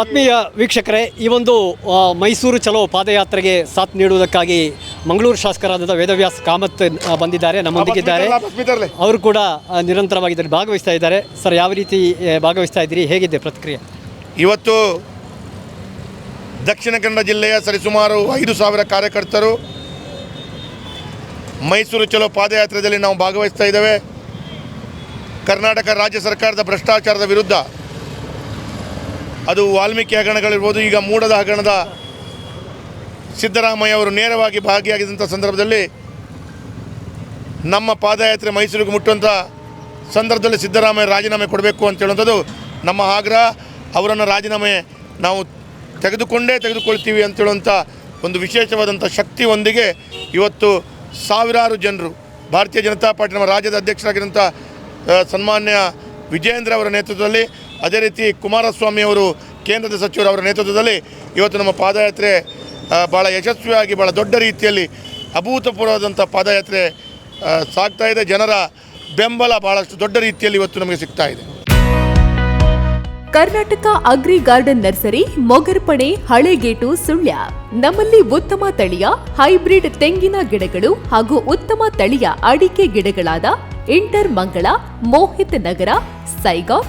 ಆತ್ಮೀಯ ವೀಕ್ಷಕರೇ ಈ ಒಂದು ಮೈಸೂರು ಚಲೋ ಪಾದಯಾತ್ರೆಗೆ ಸಾಥ್ ನೀಡುವುದಕ್ಕಾಗಿ ಮಂಗಳೂರು ಶಾಸಕರಾದ ವೇದವ್ಯಾಸ್ ಕಾಮತ್ ಬಂದಿದ್ದಾರೆ ನಮ್ಮೊಂದಿಗಿದ್ದಾರೆ ಅವರು ಕೂಡ ಆ, ನಿರಂತರವಾಗಿ ಇದರಲ್ಲಿ ಭಾಗವಹಿಸ್ತಾ ಇದ್ದಾರೆ. ಸರ್ ಯಾವ ರೀತಿ ಭಾಗವಹಿಸ್ತಾ ಇದ್ದೀರಿ? ಹೇಗಿದೆ ಪ್ರತಿಕ್ರಿಯೆ? ಇವತ್ತು ದಕ್ಷಿಣ ಕನ್ನಡ ಜಿಲ್ಲೆಯ ಸರಿಸುಮಾರು ಐದು ಸಾವಿರ ಕಾರ್ಯಕರ್ತರು ಮೈಸೂರು ಚಲೋ ಪಾದಯಾತ್ರೆಯಲ್ಲಿ ನಾವು ಭಾಗವಹಿಸ್ತಾ ಇದ್ದೇವೆ. ಕರ್ನಾಟಕ ರಾಜ್ಯ ಸರ್ಕಾರದ ಭ್ರಷ್ಟಾಚಾರದ ವಿರುದ್ಧ ಅದು ವಾಲ್ಮೀಕಿ ಹಗರಣಗಳಿರ್ಬೋದು, ಈಗ ಮೂಡದ ಹಗರಣದ ಸಿದ್ದರಾಮಯ್ಯ ಅವರು ನೇರವಾಗಿ ಭಾಗಿಯಾಗಿದ್ದಂಥ ಸಂದರ್ಭದಲ್ಲಿ ನಮ್ಮ ಪಾದಯಾತ್ರೆ ಮೈಸೂರಿಗೆ ಮುಟ್ಟುವಂಥ ಸಂದರ್ಭದಲ್ಲಿ ಸಿದ್ದರಾಮಯ್ಯ ರಾಜೀನಾಮೆ ಕೊಡಬೇಕು ಅಂತ ಹೇಳುವಂಥದ್ದು ನಮ್ಮ ಆಗ್ರಹ. ಅವರನ್ನು ರಾಜೀನಾಮೆ ನಾವು ತೆಗೆದುಕೊಂಡೇ ತೆಗೆದುಕೊಳ್ತೀವಿ ಅಂತ ಹೇಳುವಂಥ ಒಂದು ವಿಶೇಷವಾದಂಥ ಶಕ್ತಿಯೊಂದಿಗೆ ಇವತ್ತು ಸಾವಿರಾರು ಜನರು, ಭಾರತೀಯ ಜನತಾ ಪಾರ್ಟಿ ನಮ್ಮ ರಾಜ್ಯದ ಅಧ್ಯಕ್ಷರಾಗಿರುವಂಥ ಸನ್ಮಾನ್ಯ ವಿಜಯೇಂದ್ರ ಅವರ ನೇತೃತ್ವದಲ್ಲಿ ಅದೇ ರೀತಿ ಕುಮಾರಸ್ವಾಮಿ ಅವರು ಕೇಂದ್ರದ ಸಚಿವರು ಅವರ ನೇತೃತ್ವದಲ್ಲಿ ಇವತ್ತು ನಮ್ಮ ಪಾದಯಾತ್ರೆ ಭಾಳ ಯಶಸ್ವಿಯಾಗಿ ಭಾಳ ದೊಡ್ಡ ರೀತಿಯಲ್ಲಿ ಅಭೂತಪೂರ್ವವಾದಂಥ ಪಾದಯಾತ್ರೆ ಸಾಗ್ತಾ ಇದೆ. ಜನರ ಬೆಂಬಲ ಬಹಳಷ್ಟು ದೊಡ್ಡ ರೀತಿಯಲ್ಲಿ ಇವತ್ತು ನಮಗೆ ಸಿಗ್ತಾ ಇದೆ. Karnataka agri garden nursery Mogarpane Halegate, Sullia. ನಮ್ಮಲ್ಲಿ ಉತ್ತಮ ತಳಿಯ, ಹೈಬ್ರಿಡ್ ತೆಂಗಿನ ಗಿಡಗಳು ಹಾಗೂ ಉತ್ತಮ ತಳಿಯ ಅಡಿಕೆ ಗಿಡಗಳಾದ ಇಂಟರ್ ಮಂಗಳ, ಮೋಹಿತ್ ನಗರ ಸೈಗಾವ್